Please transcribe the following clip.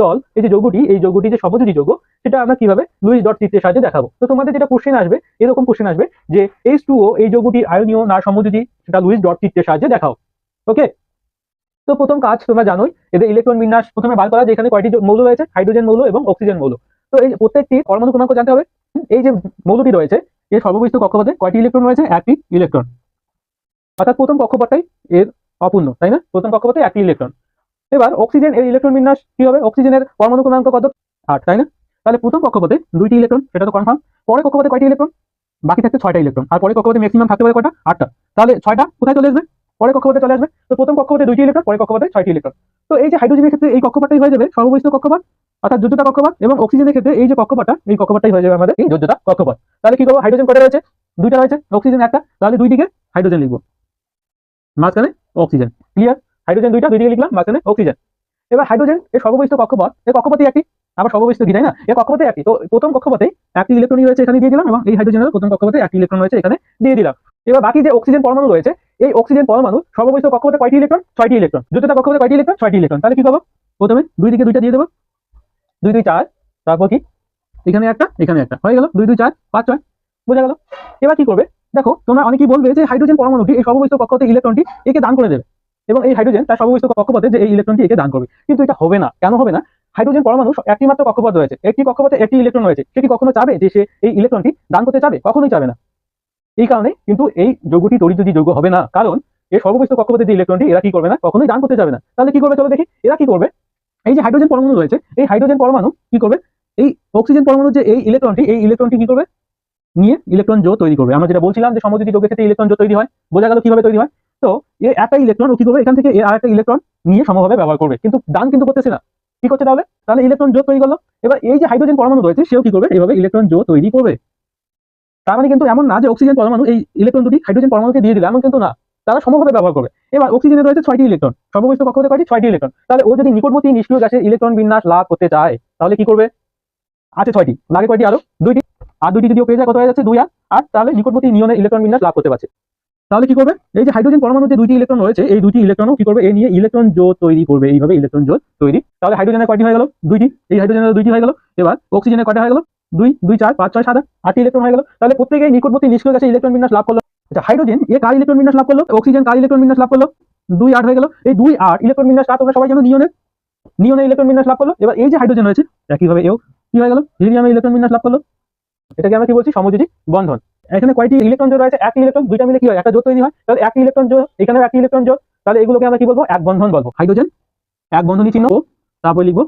জল, এই যে যৌগটি, এই যৌগটি যে সমযোজী যৌগ, সেটা আমরা কীভাবে লুইস ডট চিত্রের সাহায্যে দেখাবো? তো তোমাদের যেটা কোশ্চেন আসবে, এরকম কোশ্চেন আসবে যে এইচ টু ও এই যৌগটি আয়নীয় না সমযোজী, সেটা লুইস ডট চিত্রের সাহায্যে দেখাও। ওকে তো প্রথম কাজ তোমরা জানোই এদের ইলেকট্রন বিন্যাস প্রথমে বার করা যে এখানে কয়টি মৌল রয়েছে? হাইড্রোজেন মৌল এবং অক্সিজেন মৌল। তো এই প্রত্যেকটি পরমাণু ক্রমাঙ্ক জানতে হবে। এই যে মৌলটি রয়েছে, এর সর্ববিষ্ট কক্ষপথে কয়টি ইলেকট্রন রয়েছে? একটি ইলেকট্রন অর্থাৎ প্রথম কক্ষপথটাই এর অপূর্ণ, তাই না? প্রথম কক্ষপথে একটি ইলেকট্রন এবার অক্সিজেন এর ইলেকট্রন বিন্যাস কি হবে? অক্সিজেনের পরমাণু ক্রমাঙ্ক কত? আট, তাই না? তাহলে প্রথম কক্ষপথে দুইটি ইলেকট্রন সেটা তো কনফার্ম পরে কক্ষপথে কয়টি ইলেকট্রন বাকি থাকছে ছয়টা ইলেকট্রন আর পরে কক্ষপথে ম্যাক্সিমাম থাকতে পারে কটা আটটা। তাহলে ছয়টা কোথায় চলে আসবে? পরে কক্ষপথে চলে আসবে। তো প্রথম কক্ষপথে দুইটি ইলেকট্রন পরে কক্ষপথে ছয়টি ইলেকট্রন তো এই যে হাইড্রোজেনের ক্ষেত্রে এই কক্ষপথটাই হয়ে যাবে সর্ববৈস্থ কক্ষপথ, অর্থাৎ যোজ্যতা কক্ষপথ এবং অক্সিজেনের ক্ষেত্রে এই যে কক্ষপথটা, এই কক্ষপথটাই হয়ে যাবে আমাদের এই যোজ্যতা কক্ষপথ। তাহলে কি করব? হাইড্রোজেন কয়টা রয়েছে? দুইটা রয়েছে। অক্সিজেন একটা। তাহলে দুই দিকে হাইড্রোজেন লিখব। মাঝখানে অক্সিজেন ক্লিয়ার হাইড্রোজেন দুইটা, দুই দিকে লিখলাম মাঝখানে অক্সিজেন এবার হাইড্রোজেন এর সর্ববৈস্থ কক্ষপথ এর কক্ষপথই একটি আবার সর্ববৈস্থ কি তাই না? এর কক্ষপথে একটি তো প্রথম কক্ষপথে একটি ইলেকট্রনই রয়েছে এখানে দিয়ে দিলাম, এবং এই হাইড্রোজেনের প্রথম কক্ষপথে একটি ইলেকট্রন রয়েছে এখানে দিয়ে দিলাম। এবার বাকি যে অক্সিজেন পরমাণু রয়েছে, এই অক্সিজেন পরমাণু সর্ববৈস্থ কক্ষপথে কয়টি ইলেকট্রন ছয়টি ইলেকট্রন যোজ্যতা কক্ষপথে কয়টি ইলেকট্রন ছয়টি ইলেকট্রন তাহলে কি করব প্রথমে দুই দিকে দুইটা দিয়ে দেবো। দুই দুই, চার, তারপর কি? এখানে একটা এখানে একটা। হয়ে গেল? দুই দুই, চার, পাঁচ, ছয়। বোঝা গেল? এবার কি করবে? দেখো, তোমরা অনেকেই বলবে যে হাইড্রোজেন পরমাণুটি এই সর্ববৈস্থ কক্ষপথে ইলেকট্রনটি একে দান করে দেবে। এবং এই হাইড্রোজেন তার সর্ববৈস্থ কক্ষপথে যে এই ইলেকট্রনটি একে দান করবে। কিন্তু এটা হবে না। কেন হবে না? হাইড্রোজেন পরমাণু একটি মাত্র কক্ষপথ রয়েছে। একটি কক্ষপথে একটি ইলেকট্রন রয়েছে। সে কি কখনো চাবে যে সে এই ইলেকট্রনটি দান করতে চাবে? কখনোই চাবে না। এই কারণে কিন্তু এই যৌগটি তড়িৎ যৌগ হবে না। কারণ এই সর্ববৈস্থ কক্ষপথে যে ইলেকট্রনটি এরা কি করবে না? কখনোই দান করতে যাবে না। তাহলে কি করবে? চলো দেখি। এরা কি করবে? এই যে হাইড্রোজেন পরমাণু রয়েছে, এই হাইড্রোজেন পরমাণু কি করবে? এই অক্সিজেন পরমাণু যে এই ইলেকট্রনটি এই ইলেকট্রনটি কি করবে? নিয়ে ইলেকট্রন জো তৈরি করবে। আমরা যেটা বলছিলাম যে সমযোজী যৌগের ক্ষেত্রে ইলেকট্রন জো তৈরি হয়, বোঝা গেল কীভাবে তৈরি হয়? তো এই একটা ইলেকট্রন ও কি করবে? এখান থেকে এর আরেকটা ইলেকট্রন নিয়ে সমভাবে ব্যবহার করবে। কিন্তু দান কিন্তু করতেছে না। কি করছে তাহলে? তাহলে ইলেকট্রন জোট তৈরি করল। এবার এই যে হাইড্রোজেন পরমাণু রয়েছে, সেও কি করবে? এইভাবে ইলেকট্রন জো তৈরি করবে। তার মানে কিন্তু এমন না যে অক্সিজেন পরমাণু এই ইলেকট্রন দুটি হাইড্রোজেন পরমাণুকে দিয়ে দিলে এমন কিন্তু না। তারা সমভাবে ব্যবহার করবে। এবার অক্সিজেনে রয়েছে ছয়টি ইলেকট্রন সর্ববৈস্থ কক্ষপথে কয়টি ছয়টি ইলেকট্রন তাহলে ও যদি নিকটবর্তী নিষ্ক্রিয় গ্যাসের ইলেকট্রন বিন্যাস লাভ করতে চায়, তাহলে কি করবে? আছে ছয়টি। লাগে কয়টি আরও? দুইটি। আর দুইটি যদিও পেয়ে যায়, কত হয়ে যাচ্ছে? দুই আর। তাহলে নিকটবর্তী নিয়নের ইলেকট্রন বিন্যাস লাভ করতে পারছে। তাহলে কি করবে? এই যে হাইড্রোজেন পরমাণু যে দুইটি ইলেকট্রন রয়েছে, এই দুইটি ইলেকট্রনও কি করবে? এই নিয়ে ইলেকট্রন জোট তৈরি করবে। এইভাবে ইলেকট্রন জোট তৈরি। তাহলে হাইড্রোজেনের কয়টি হয়ে গেল? দুইটি। এই হাইড্রোজেনের দুইটি হয়ে গেল। এবার অক্সিজেনের কয়টা হয়ে গেল? দুই দুই, চার, পাঁচ, ছয়, সাত, আট, আটটি ইলেকট্রন হয়ে গেল। তাহলে প্রত্যেকেই নিকটবর্তী নিষ্ক্রিয় গ্যাসে ইলেকট্রন বিন্যাস লাভ করল। আচ্ছা হাইড্রোজেন এ কার ইলেকট্রন বিন্যাস লাভ করল? অক্সিজেন কার ইলেকট্রন বিন্যাস লাভ করল? দুই, আট হয়ে গেল। এই দুই, আট ইলেকট্রন বিন্যাস কার তোমরা সবাই জানো নিয়নের নিয়নের ইলেকট্রন বিন্যাস লাভ করল। এবার এই যে হাইড্রোজেন রয়েছে, একইভাবে এও কি হয়ে গেল? হিলিয়ামের ইলেকট্রন বিন্যাস লাভ করল। এটাকে আমরা কি বলছি? সমযোজী বন্ধন। এখানে কয়টি ইলেকট্রন জোড় রয়েছে? এক ইলেকট্রন, দুইটা মিলে কি হয়? একটা জোট তৈরি হয়। তাহলে এক ইলেকট্রন জোর এখানে এক ইলেকট্রন জোর তাহলে এগুলোকে আমরা কি বলব? এক বন্ধন বলব। হাইড্রোজেন, এক বন্ধনী চিহ্ন। তারপর লিখব